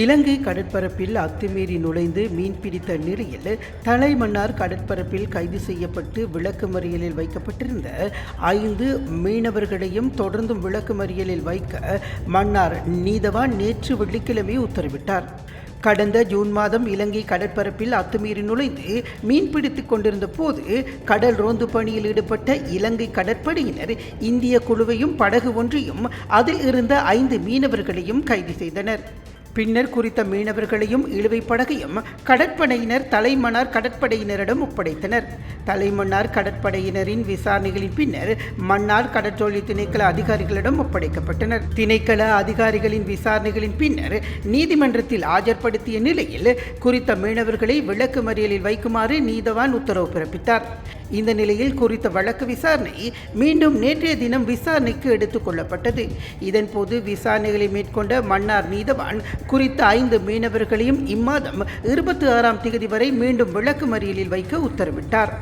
இலங்கை கடற்பரப்பில் அத்துமீறி நுழைந்து மீன்பிடித்த நிலையில் தலைமன்னார் கடற்பரப்பில் கைது செய்யப்பட்டு விளக்குமறியலில் வைக்கப்பட்டிருந்த ஐந்து மீனவர்களையும் தொடர்ந்தும் விளக்குமறியலில் வைக்க மன்னார் நீதவான் நேற்று வெள்ளிக்கிழமை உத்தரவிட்டார். கடந்த ஜூன் மாதம் இலங்கை கடற்பரப்பில் அத்துமீறி நுழைந்து மீன்பிடித்துக் கொண்டிருந்த போது கடல் ரோந்து பணியில் ஈடுபட்ட இலங்கை கடற்படையினர் இந்திய குழுவையும் படகு ஒன்றையும் அதில் இருந்த ஐந்து மீனவர்களையும் கைது செய்தனர். பின்னர் குறித்த மீனவர்களையும் இழுவை படகையும் கடற்படையினர் தலைமன்னார் கடற்படையினரிடம் ஒப்படைத்தனர். தலைமன்னார் கடற்படையினரின் விசாரணைகளின் பின்னர் மன்னார் கடற்றொழி திணைக்கள அதிகாரிகளிடம் ஒப்படைக்கப்பட்டனர். திணைக்கள அதிகாரிகளின் விசாரணைகளின் பின்னர் நீதிமன்றத்தில் ஆஜர்படுத்திய நிலையில் குறித்த மீனவர்களை விளக்கு மறியலில் வைக்குமாறு நீதவான் உத்தரவு பிறப்பித்தார். இந்த நிலையில் குறித்த வழக்கு விசாரணை மீண்டும் நேற்றைய தினம் விசாரணைக்கு எடுத்துக் கொள்ளப்பட்டது. இதன்போது விசாரணைகளை மேற்கொண்ட மன்னார் நீதவான் குறித்த ஐந்து மீனவர்களையும் இம்மாதம் இருபத்தி ஆறாம் தேதி வரை மீண்டும் விளக்கு மறியலில் வைக்க உத்தரவிட்டார்.